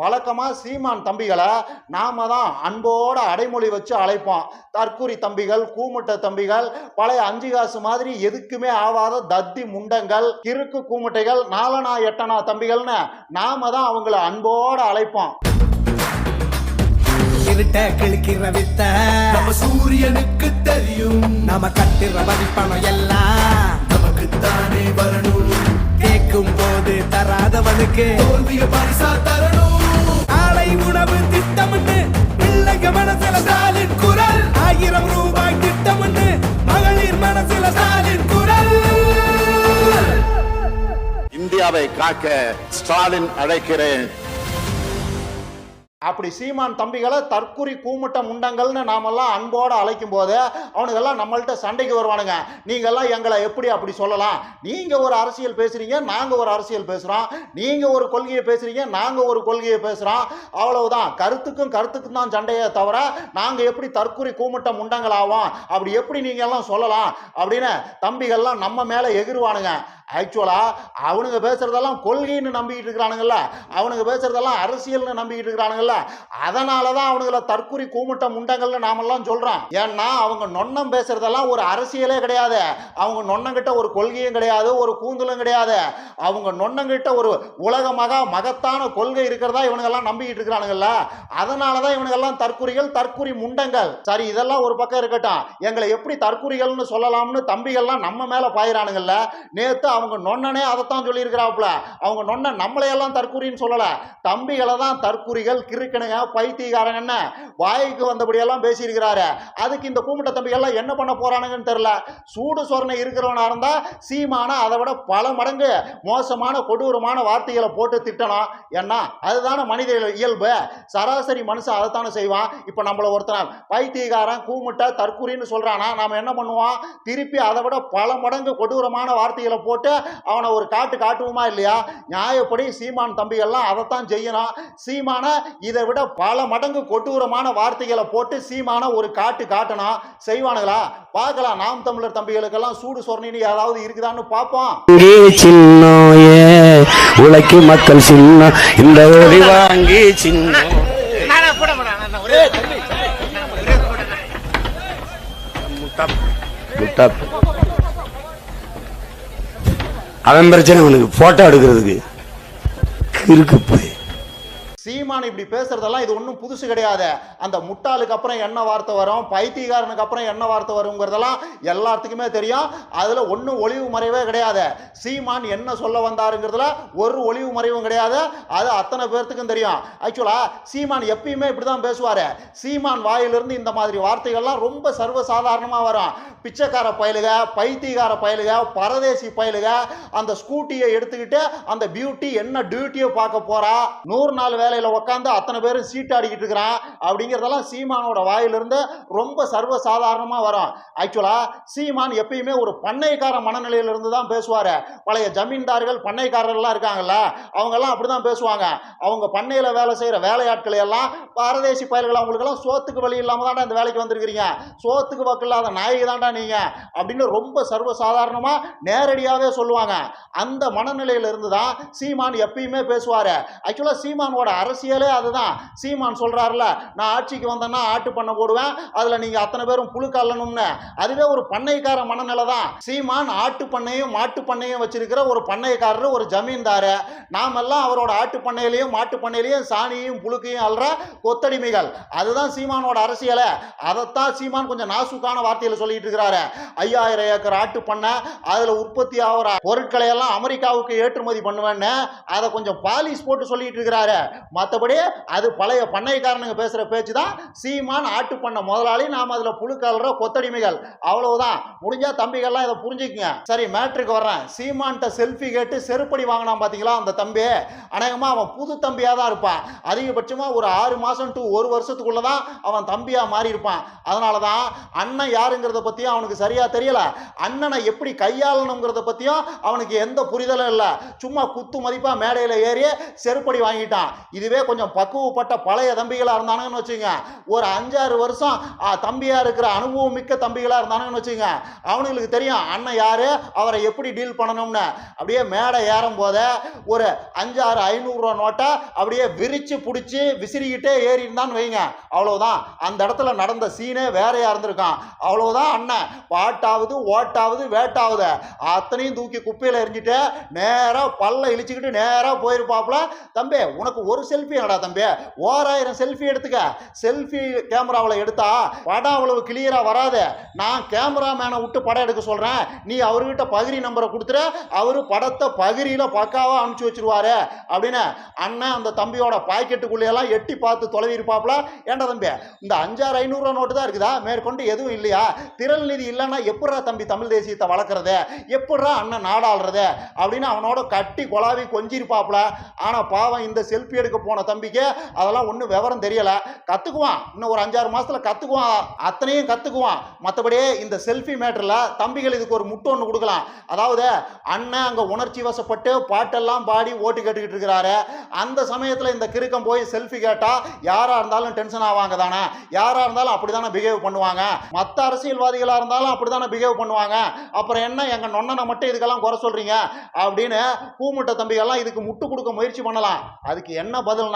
வழக்கமாக சீமான் தம்பிகளை நாம தான் அன்போட அடைமொழி வச்சு அழைப்போம். தற்குறி தம்பிகள் கூமுட்டை தம்பிகள் பழைய அஞ்சு காசு மாதிரி எதுக்குமே ஆவாத தத்தி முண்டங்கள் கிறுக்கு கூமுட்டைகள் நாலனா எட்டனா தம்பிகள்னு நாம தான் அவங்கள அன்போட அழைப்போம். இருட்ட கிழிக்கிற வித்த. நம்ம சூரியனுக்கு தெரியும். நாம கட்டுற வரிப்பணம் எல்லாம். நமக்குத்தானே வரணும். கேட்கும் போது தராதவனுக்கு. தோல்விய பரிசா தரணும். உணவு திட்டம்னு பிள்ளைங்க மனசுல ஸ்டாலின் குரல். ஆயிரம் ரூபாய் திட்டம்னு மகளிர் மனசுல ஸ்டாலின் குரல். இந்தியாவை காக்க ஸ்டாலின் அழைக்கிறேன். அப்படி சீமான் தம்பிகளை தற்குறி கூமுட்ட முண்டங்கள்னு நாமெல்லாம் அன்போடு அழைக்கும் போது அவனுங்கெல்லாம் நம்மள்கிட்ட சண்டைக்கு வருவானுங்க. நீங்கள்லாம் எங்களை எப்படி அப்படி சொல்லலாம்? நீங்கள் ஒரு அரசியல் பேசுகிறீங்க நாங்கள் ஒரு அரசியல் பேசுகிறோம் நீங்கள் ஒரு கொள்கையை பேசுகிறீங்க நாங்கள் ஒரு கொள்கையை பேசுகிறோம் அவ்வளவுதான். கருத்துக்கும் கருத்துக்கும் தான் சண்டையே தவிர நாங்கள் எப்படி தற்குறி கூமுட்ட முண்டங்கள் ஆவோம் அப்படி எப்படி நீங்கள் எல்லாம் சொல்லலாம்? அப்படின்னு தம்பிகள்லாம் நம்ம மேலே எகிருவானுங்க. ஆக்சுவலாக அவனுங்க பேசுகிறதெல்லாம் கொள்கைன்னு நம்பிக்கிட்டு இருக்கிறானுங்கல்ல. அவனுங்க பேசுகிறதெல்லாம் அரசியல்னு நம்பிக்கிட்டு இருக்கிறானுங்கல்ல. அதனால தான் அவனுங்கள தற்குறி கூமுட்ட முண்டங்கள்னு நாமெல்லாம் சொல்கிறோம் ஏன்னா அவங்க நொன்னம் பேசுகிறதெல்லாம் ஒரு அரசியலே கிடையாது. அவங்க நொன்னங்கிட்ட ஒரு கொள்கையும் கிடையாது ஒரு கூந்தலும் கிடையாது. அவங்க நொன்னங்கிட்ட ஒரு உலக மகா மகத்தான கொள்கை இருக்கிறதா இவனுங்கெல்லாம் நம்பிக்கிட்டு இருக்கிறானுங்கல்ல. அதனால தான் இவனுங்கெல்லாம் தற்குறிகள் தற்குறி முண்டங்கள். சரி இதெல்லாம் ஒரு பக்கம் இருக்கட்டும். எங்களை எப்படி தற்குறிகள்னு சொல்லலாம்னு தம்பிகள்லாம் நம்ம மேலே பாயிறானுங்கள்ல நேத்து அவங்க நொன்னனே அதைத்தான் சொல்லியிருக்கிறாப்புல. அவங்க நொன்ன நம்மளையெல்லாம் தற்குறின்னு சொல்லலை. தம்பிகளை தான் தற்குறிகள் கிறுக்கணுங்க பைத்தியக்காரங்கன்னு வாய்க்கு வந்தபடியெல்லாம் பேசியிருக்கிறாரு. அதுக்கு இந்த கூமிட்ட தம்பிகள்லாம் என்ன பண்ண போறானுங்கன்னு தெரில சூடு சொரணை இருக்கிறவனாக இருந்தால் சீமான அதை விட பல மடங்கு மோசமான கொடூரமான வார்த்தைகளை போட்டு திட்டணும் ஏன்னா அதுதானே மனித இயல்பு. சராசரி மனுஷன் அதைத்தானே செய்வான். இப்போ நம்மள ஒருத்தன் பைத்தியகாரன் கூமுட்டை தற்குறின்னு சொல்கிறானா நாம் என்ன பண்ணுவோம்? திருப்பி அதை விட பல மடங்கு கொடூரமான வார்த்தைகளை போட்டு அவனை ஒரு காட்டு காட்டுவோமா இல்லையா? நியாயப்படி சீமான் தம்பிகள்லாம் அதைத்தான் செய்யணும். சீமான இதை விட பல மடங்கு கொடூரமான வார்த்தைகளை போட்டு சீமான ஒரு காட்டு காட்டணும். செய்வானுங்களா? பார்க்கலாம். நாம் தமிழர் தம்பிகளுக்கெல்லாம் சூடு சொரணின்னு ஏதாவது இருக்குதான்னு பார்ப்போம். உழைக்கும் மக்கள் சின்னம். இந்த வாங்கி சின்னம். முட்டாப். அவன் பிரச்சனை உனக்கு போட்டோ எடுக்கிறதுக்கு. இருக்கு போய். சீமான் இப்படி பேசுறதெல்லாம் இது ஒன்றும் புதுசு கிடையாது. அந்த முட்டாளுக்கு அப்புறம் என்ன வார்த்தை வரும்? பைத்தியக்காரனுக்கு அப்புறம் என்ன வார்த்தை வருங்கிறதெல்லாம் எல்லாத்துக்குமே தெரியும். அதில் ஒன்றும் ஒளிவு மறைவே கிடையாது. சீமான் என்ன சொல்ல வந்தாருங்கிறதுல ஒரு ஒளிவு மறைவும் கிடையாது. அது அத்தனை பேர்த்துக்கும் தெரியும். ஆக்சுவலாக சீமான் எப்பயுமே இப்படி தான் பேசுவார். சீமான் வாயிலிருந்து இந்த மாதிரி வார்த்தைகள்லாம் ரொம்ப சர்வசாதாரணமாக வரும். பிச்சைக்கார பயலுக பைத்தியக்கார பயலுக பரதேசி பயலுக அந்த ஸ்கூட்டியை எடுத்துக்கிட்டு அந்த பியூட்டி என்ன டியூட்டியை பார்க்க போறா? நூறு நாள் வேலையில் உட்காந்து அத்தனை பேரும் சீட்டாடிக்கிட்டு இருக்கிறான் அப்படிங்கிறதெல்லாம் சீமானோட வாயிலிருந்து ரொம்ப சர்வ சாதாரணமாக வரும் ஆக்சுவலாக சீமான் எப்பயுமே ஒரு பண்ணைக்கார மனநிலையிலிருந்து தான் பேசுவார். பழைய ஜமீன்தார்கள் பண்ணைக்காரர்கள்லாம் இருக்காங்கல்ல அவங்கெல்லாம் அப்படி தான் பேசுவாங்க. அவங்க பண்ணையில் வேலை செய்கிற வேலையாட்களை எல்லாம் பாரதேசி பயல்கள் அவங்களுக்கெல்லாம் சோத்துக்கு வழி இல்லாமல் தான் இந்த வேலைக்கு வந்திருக்கிறீங்க. சோத்துக்கு வக்கு இல்லாத நாயகி தான்டா நீங்கள் அப்படின்னு ரொம்ப சர்வ சாதாரணமாக நேரடியாகவே சொல்லுவாங்க. அந்த மனநிலையிலிருந்து தான் சீமான் எப்பயுமே பேசுவார். ஆக்சுவலாக சீமானோட அரசியல் அதுதான். சீமான் சொல்கிறாருல நான் ஆட்சிக்கு வந்தேன்னா ஆட்டு பண்ண போடுவேன். அதில் நீங்கள் அத்தனை பேரும் புழு கல்லணும்னு அதுவே ஒரு பண்ணைக்கார மனநிலை தான். சீமான் ஆட்டு பண்ணையும் மாட்டு பண்ணையும் வச்சிருக்கிற ஒரு பண்ணைக்காரர் ஒரு ஜமீன்தார். நாமெல்லாம் அவரோட ஆட்டு பண்ணையிலையும் மாட்டு பண்ணையிலையும் சாணியும் புழுக்கையும் அல்ற கொத்தடிமைகள். அதுதான் சீமானோட அரசியலை. அதைத்தான் சீமான் கொஞ்சம் நாசுக்கான வார்த்தையில் சொல்லிட்டு இருக்கிறாரு. ஐயாயிரம் ஏக்கர் ஆட்டு பண்ண அதில் உற்பத்தி ஆகிற பொருட்களை எல்லாம் அமெரிக்காவுக்கு ஏற்றுமதி பண்ணுவேன்னு அதை கொஞ்சம் பாலிஷ் போட்டு சொல்லிட்டு இருக்கிறாரு. மற்றபடி அது பழைய பண்ணைக்காரனுங்க பேசுகிற பேச்சு தான் சீமான் ஆட்டு பண்ண முதலாளி நாம் அதில் புழுக்கல்ற கொத்தடிமைகள். அவ்வளவுதான். முடிஞ்சா தம்பிகள்லாம் இதை புரிஞ்சுக்குங்க. சரி மேட்ருக்கு வர்றேன். சீமான்ட்ட செல்ஃபி கேட்டு செருப்படி வாங்கினான் பார்த்தீங்களா அந்த தம்பி? அநேகமாக அவன் புது தம்பியாக தான் இருப்பான். அதிகபட்சமாக ஒரு ஆறு மாதம் டு ஒரு வருஷத்துக்குள்ள தான் அவன் தம்பியாக மாறி இருப்பான் அதனால தான் அண்ணன் யாருங்கிறத பற்றியும் அவனுக்கு சரியாக தெரியல. அண்ணனை எப்படி கையாளணுங்கிறத பற்றியும் அவனுக்கு எந்த புரிதலும் இல்லை. சும்மா குத்து மதிப்பாக மேடையில் ஏறி செருப்படி வாங்கிட்டான். இதுவே கொஞ்சம் பக்குவப்பட்ட பழைய தம்பிகளாக இருந்தானுங்கன்னு வச்சுங்க. ஒரு அஞ்சாறு வருஷம் தம்பியாக இருக்கிற அனுபவம் மிக்க தம்பிகளாக இருந்தானுங்கன்னு வச்சுங்க. அவனுங்களுக்கு தெரியும் அண்ணன் யார் அவரை எப்படி டீல் பண்ணணும்னு. அப்படியே மேடை ஏறும் போதே ஒரு அஞ்சாறு ஐநூறுரூவா நோட்டை அப்படியே விரித்து பிடிச்சி விசிறிக்கிட்டே ஏறி இருந்தான்னு வைங்க. அவ்வளோதான் அந்த இடத்துல நடந்த சீனே வேறையாக இருந்திருக்கான்? அவ்வளோதான் அண்ணன். பாட்டாவது ஓட்டாவது வேட்டாவது. அத்தனையும் தூக்கி குப்பையில் எரிஞ்சிட்டு நேராக பல்ல இழிச்சுக்கிட்டு நேராக போயிருப்பாப்புல. தம்பி உனக்கு ஒரு செல்ஃபி என்னடா தம்பி? ஓராயிரம் செல்ஃபி எடுத்துக்க. செல்ஃபி கேமராவில் எடுத்தா படம் அவ்வளவு கிளியராக வராது. நான் கேமராமேனை விட்டு படம் எடுக்க சொல்கிறேன் நீ அவர்கிட்ட பகிரி நம்பரை கொடுத்துரு. அவரு படத்தை பகிரியில் பக்காவாக அனுப்பிச்சி வச்சிருவாரு. அப்படின்னு அண்ணன் அந்த தம்பியோட பாக்கெட்டுக்குள்ளேயெல்லாம் எட்டி பார்த்து தொலைவி இருப்பாப்புல ஏண்டா தம்பி இந்த அஞ்சாறு ஐநூறுரூவா நோட்டு தான் இருக்குதா? மேற்கொண்டு எதுவும் இல்லையா? திரள் நிதி இல்லைன்னா எப்படா தம்பி தமிழ் தேசியத்தை வளர்க்குறது? எப்படா அண்ணன் நாடாளுறது? அப்படின்னு அவனோட கட்டி கொலாவி கொஞ்சிருப்பாப்புல. ஆனால் பாவம் இந்த செல்ஃபி எடுக்க போன தம்பிக்கு அதெல்லாம் ஒன்றும் விவரம் தெரியல. கற்றுக்குவான் இன்னும் ஒரு அஞ்சாறு மாசத்துல கற்றுக்குவான் அத்தனையும் கற்றுக்குவான் மற்றபடி இந்த செல்ஃபி மேட்டரில் தம்பிகள் இதுக்கு ஒரு முட்டு ஒன்று கொடுக்கலாம். அதாவது அண்ணன் அங்கே உணர்ச்சி வசப்பட்டு பாட்டெல்லாம் பாடி ஓட்டு கேட்டுக்கிட்டு இருக்கிறாரு. அந்த சமயத்தில் இந்த கிறுக்கம் போய் செல்ஃபி கேட்டால் யாராக இருந்தாலும் டென்ஷன் ஆவாங்க தானே. யாராக இருந்தாலும் அப்படி தானே பிஹேவ் பண்ணுவாங்க. மற்ற அரசியல்வாதிகளாக இருந்தாலும் அப்படி தானே பிஹேவ் பண்ணுவாங்க. அப்புறம் என்ன எங்கள் நொண்ணனை மட்டும் இதுக்கெல்லாம் குறை சொல்கிறீங்க அப்படின்னு கூமுட்டை தம்பிகள்லாம் இதுக்கு முட்டு கொடுக்க முயற்சி பண்ணலாம். அதுக்கு என்ன பதில்னா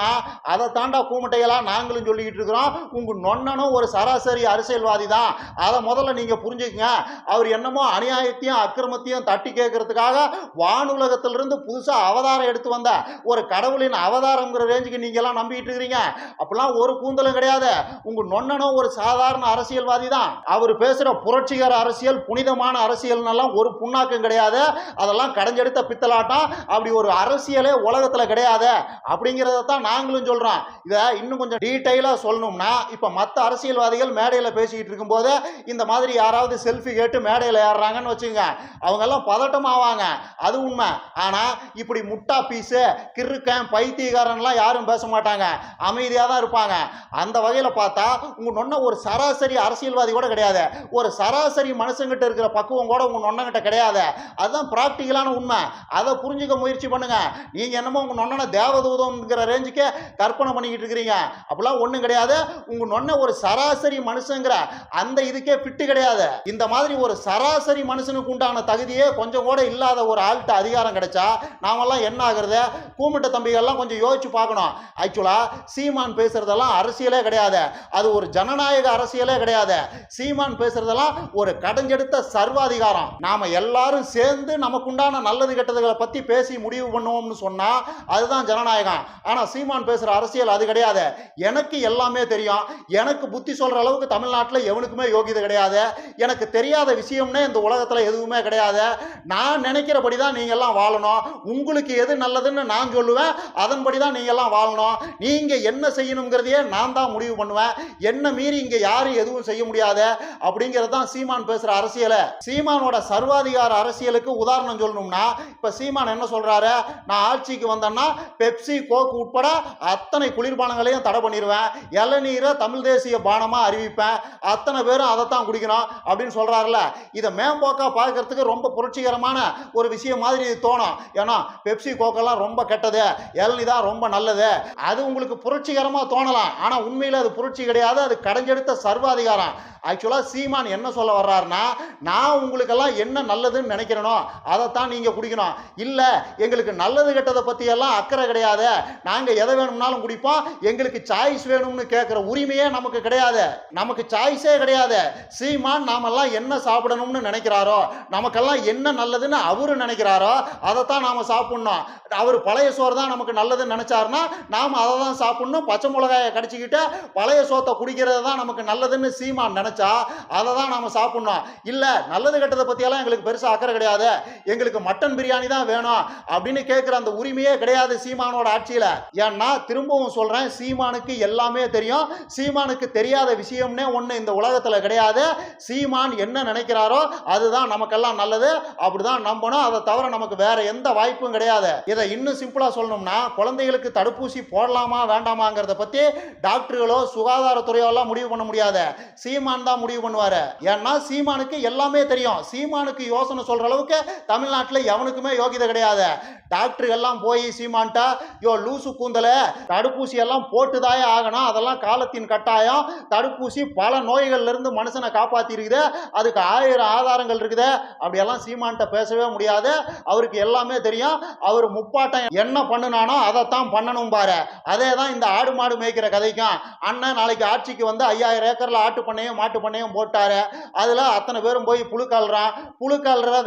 அதை தாண்டா கூமுட்டைகளாக நாங்களும் சொல்லிக்கிட்டு இருக்கிறோம். உங்கள் நொண்ணனும் ஒரு சராசரி அரசியல்வாதி தான் அதை முதல்ல நீங்கள் புரிஞ்சுக்கங்க. அவர் என்னமோ அநியாயத்தையும் அக்கிரமத்தையும் தட்டி கேட்கறதுக்காக வானுலகத்திலிருந்து புதுசாக அவதாரம் எடுத்து வந்த ஒரு கடவுளின் அவதாரங்கிற ரேஞ்சுக்கு நீங்கெல்லாம் நம்பிக்கிட்டு இருக்கிறீங்க. அப்பெல்லாம் ஒரு கூந்தலும் கிடையாது. உங்க நொண்ணனும் ஒரு சாதாரண அரசியல்வாதி தான் அவர் பேசுகிற புரட்சிகர அரசியல் புனிதமான அரசியல்னெல்லாம் ஒரு புண்ணாக்கம் கிடையாது. அதெல்லாம் கடைஞ்செடுத்த பித்தலாட்டம். அப்படி ஒரு அரசியலே உலகத்தில் கிடையாது. அப்படிங்கிறத தான் நாங்களும் சொல்றோம். இதை இன்னும் கொஞ்சம் டீட்டெயிலாக சொல்லணும்னா இப்போ மற்ற அரசியல்வாதிகள் மேடையில் பேசிக்கிட்டு இருக்கும்போது இந்த மாதிரி யாராவது செல்ஃபி கேட்டு மேடையில் ஏறுறாங்கன்னு வச்சுங்க அவங்கெல்லாம் பதட்டமாவாங்க. அது உண்மை. ஆனால் இப்படி முட்டா பீஸு கிறுக்கன் பைத்தியக்காரன்லாம் யாரும் பேச மாட்டாங்க. அமைதியாக தான் இருப்பாங்க. அந்த வகையில் பார்த்தா உங்கள் நொன்ன ஒரு சராசரி அரசியல்வாதி கூட கிடையாது. ஒரு சராசரி மனுஷங்கிட்ட இருக்கிற பக்குவம் கூட உங்கள் நொன்னங்கிட்ட கிடையாது. அதுதான் ப்ராக்டிக்கலான உண்மை. அதை புரிஞ்சுக்க முயற்சி பண்ணுங்க. நீங்கள் என்னமோ உங்கள் நொன்னனை தேவதூதம்ங்கிற ரேஞ்சுக்கு கற்பனை பண்ணிக்கிட்டு இருக்கிறீங்க. அப்படிலாம் ஒன்றும் கிடையாது. உங்க நொன்ன ஒரு சராசரி மனுஷங்கிற அந்த இதுக்கே ஃபிட்டு கிடையாது. இந்த மாதிரி ஒரு சராசரி மனுஷனுக்கு உண்டான தகுதியே கொஞ்சம் கூட இல்லாத ஒரு ஆள்கிட்ட அதிகாரம் கிடைச்சா நாமெல்லாம் என்ன ஆகுறது? கூமிட்ட தம்பிகள்லாம் கொஞ்சம் யோசிச்சு பார்க்கணும். ஆக்சுவலாக சீமான் பேசுறதெல்லாம் அரசியலே கிடையாது. அது ஒரு ஜனநாயக அரசியலே கிடையாது. சீமான் பேசுறதெல்லாம் ஒரு கடைஞ்செடுத்த சர்வாதிகாரம். நாம எல்லாரும் சேர்ந்து நமக்குண்டான நல்லது கெட்டதுகளை பத்தி பேசி முடிவு பண்ணுவோம்னு சொன்னா அதுதான் ஜனநாயகம். ஆனா சீமான் பேசுகிற அரசியல் அது கிடையாது. எனக்கு எல்லாமே தெரியும். எனக்கு புத்தி சொல்கிற அளவுக்கு தமிழ்நாட்டில் எவனுக்குமே யோகிதை கிடையாது. எனக்கு தெரியாத விஷயம்னே இந்த உலகத்தில் எதுவுமே கிடையாது. நான் நினைக்கிறபடி தான் நீங்க எல்லாம் வாழணும். உங்களுக்கு எது நல்லதுன்னு நான் சொல்லுவேன். அதன்படி தான் நீங்கள் எல்லாம் வாழணும். நீங்கள் என்ன செய்யணுங்கிறதையே நான் தான் முடிவு பண்ணுவேன். என்ன மீறி இங்கே யாரும் எதுவும் செய்ய முடியாது அப்படிங்கிறது தான் சீமான் பேசுகிற அரசியலை. சீமானோட சர்வாதிகார அரசியலுக்கு உதாரணம் சொல்லணும்னா இப்போ சீமான் என்ன சொல்கிறாரு நான் ஆட்சிக்கு வந்தேன்னா பெப்சி கோக் உட்பட அத்தனை குளிர்பானங்களையும் தடை பண்ணிடுவேன் இளநீரை தமிழ் தேசிய பானமாக அறிவிப்பேன். அத்தனை பேரும் அதைத்தான் குடிக்கணும் அப்படின்னு சொல்றாருல இதை மேம்போக்காக பார்க்கறதுக்கு ரொம்ப புரட்சிகரமான ஒரு விஷயம் மாதிரி இது தோணும். ஏன்னா பெப்சி கோக்கெல்லாம் ரொம்ப கெட்டது. இளநீ தான் ரொம்ப நல்லது. அது உங்களுக்கு புரட்சிகரமாக தோணலாம். ஆனால் உண்மையில் அது புரட்சி கிடையாது. அது கடைஞ்செடுத்த சர்வாதிகாரம். ஆக்சுவலாக சீமான் என்ன சொல்ல வர்றாருன்னா நான் உங்களுக்கெல்லாம் என்ன நல்லதுன்னு நினைக்கிறேனோ அதைத்தான் நீங்கள் குடிக்கணும். இல்லை எங்களுக்கு நல்லது கெட்டதை பற்றியெல்லாம் அக்கறை கிடையாது. நாங்கள் எதை வேணும்னாலும் குடிப்போம் எங்களுக்கு சாய்ஸ் வேணும்னு கேட்குற உரிமையே நமக்கு கிடையாது. நமக்கு சாய்ஸே கிடையாது. சீமான் நாமெல்லாம் என்ன சாப்பிடணும்னு நினைக்கிறாரோ நமக்கெல்லாம் என்ன நல்லதுன்னு அவரு நினைக்கிறாரோ அதைத்தான் நாம் சாப்பிட்ணும். அவர் பழைய சோறு தான் நமக்கு நல்லதுன்னு நினச்சாருன்னா நாம் அதை தான் சாப்பிட்ணும். பச்சை மிளகாயை கடிச்சிக்கிட்டு பழைய சோத்தை குடிக்கிறது தான் நமக்கு நல்லதுன்னு சீமான் நினச்சா அதை தான் நாம் சாப்பிட்ணும். இல்லை நல்லது கெட்டதை பற்றியெல்லாம் எங்களுக்கு பெருசாக அக்கறை கிடையாது. எங்களுக்கு மட்டன் பிரியாணி தான் வேணும் அப்படின்னு கேட்குற அந்த உரிமையே கிடையாது சீமானோட ஆட்சியில். ஏன்னா திரும்பவும் சொல்கிறேன் சீமானுக்கு எல்லாமே தெரியும். சீமானுக்கு தெரியாத விஷயம்னே ஒன்று இந்த உலகத்தில் கிடையாது. சீமான் என்ன நினைக்கிறாரோ அதுதான் நமக்கெல்லாம் நல்லது. அப்படிதான் நம்பணும். அதை தவிர நமக்கு வேற எந்த வாய்ப்பும் கிடையாது. இதை இன்னும் சிம்பிளாக சொல்லணும்னா குழந்தைகளுக்கு தடுப்பூசி போடலாமா வேண்டாமாங்கிறத பற்றி டாக்டர்களோ சுகாதாரத்துறையோ எல்லாம் முடிவு பண்ண முடியாது. சீமான் தான் முடிவு பண்ணுவார். ஏன்னா சீமானுக்கு எல்லாமே தெரியும். சீமானுக்கு யோசனை சொல்கிற அளவுக்கு தமிழ்நாட்டில் எவனுக்குமே யோகிதை கிடையாது. டாக்டர்கள்லாம் போய் சீமான்ட்டா யோ லூசு கூந்தலை தடுப்பூசி எல்லாம் போட்டுதாயே ஆகணும். அதெல்லாம் காலத்தின் கட்டாயம். தடுப்பூசி பல நோய்கள்லேருந்து மனுஷனை காப்பாற்றிருக்குது அதுக்கு ஆயிரம் ஆதாரங்கள் இருக்குது. அப்படியெல்லாம் சீமான்ட்ட பேசவே முடியாது. அவருக்கு எல்லாமே தெரியும். அவர் முப்பாட்டம் என்ன பண்ணுனானோ அதைத்தான் பண்ணணும் பாரு. அதே தான் இந்த ஆடு மாடு மேய்க்கிற கதைக்கும். அண்ணன் நாளைக்கு ஆட்சிக்கு வந்து ஐயாயிரம் ஏக்கரில் ஆட்டு பண்ணையும் மாட்டு பண்ணையும் போட்டாரு. அதில் அத்தனை பேரும் போய் புழு கால்றான் புழு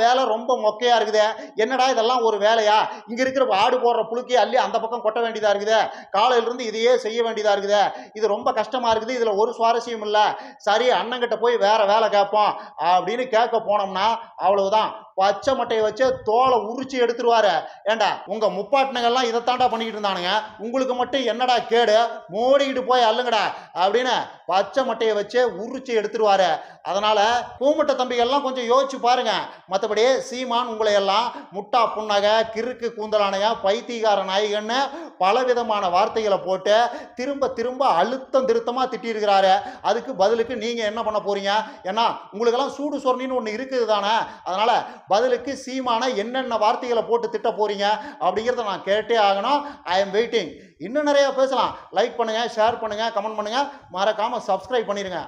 வேலை ரொம்ப மொக்கையாக இருக்குது. என்னடா இதெல்லாம் ஒரு வேலையா? இங்க இருக்கிற ஆடு போடுற புழுக்கி அள்ளி அந்த பக்கம் கொட்ட வேண்டியதா இருக்குது. காலையில இருந்து இதையே செய்ய வேண்டியதா இருக்குது. இது ரொம்ப கஷ்டமா இருக்குது. இதுல ஒரு சுவாரஸ்யம் இல்லை. சரி அண்ணங்கிட்ட போய் வேற வேலை கேட்போம். அப்படின்னு கேட்க போனோம்னா அவ்வளவுதான். பச்சை மட்டையை வச்சு தோலை உரிச்சு எடுத்துருவாரு. ஏண்டா உங்க முப்பாட்டினங்கள்லாம் இதைத்தாண்டா பண்ணிக்கிட்டு இருந்தானுங்க. உங்களுக்கு மட்டும் என்னடா கேடு? மூடிக்கிட்டு போய் அல்லுங்கடா அப்படின்னு பச்சை மட்டையை வச்சு உரிச்சு எடுத்துருவாரு. அதனால பூமுட்ட தம்பிகள்லாம் கொஞ்சம் யோசிச்சு பாருங்க. மற்றபடி சீமான் உங்களை எல்லாம் முட்டா புன்னக கிறுக்கு கூந்தலானையா? பைத்தியகார நாயகன்னு பலவிதமான வார்த்தைகளை போட்டு திரும்ப திரும்ப அழுத்தம் திருத்தமாக திட்டியிருக்கிறாரு. அதுக்கு பதிலுக்கு நீங்கள் என்ன பண்ண போறீங்க? ஏன்னா உங்களுக்கெல்லாம் சூடு சொரணின்னு ஒன்று இருக்குது தானே? அதனால் பதிலுக்கு சீமான என்னென்ன வார்த்தைகளை போட்டு திட்ட போறீங்க அப்படிங்கிறத நான் கேட்டே ஆகணும். ஐ எம் வெயிட்டிங் இன்னும் நிறையா பேசலாம். லைக் பண்ணுங்கள் ஷேர் பண்ணுங்கள் கமெண்ட் பண்ணுங்க. மறக்காமல் சப்ஸ்கிரைப் பண்ணிடுங்க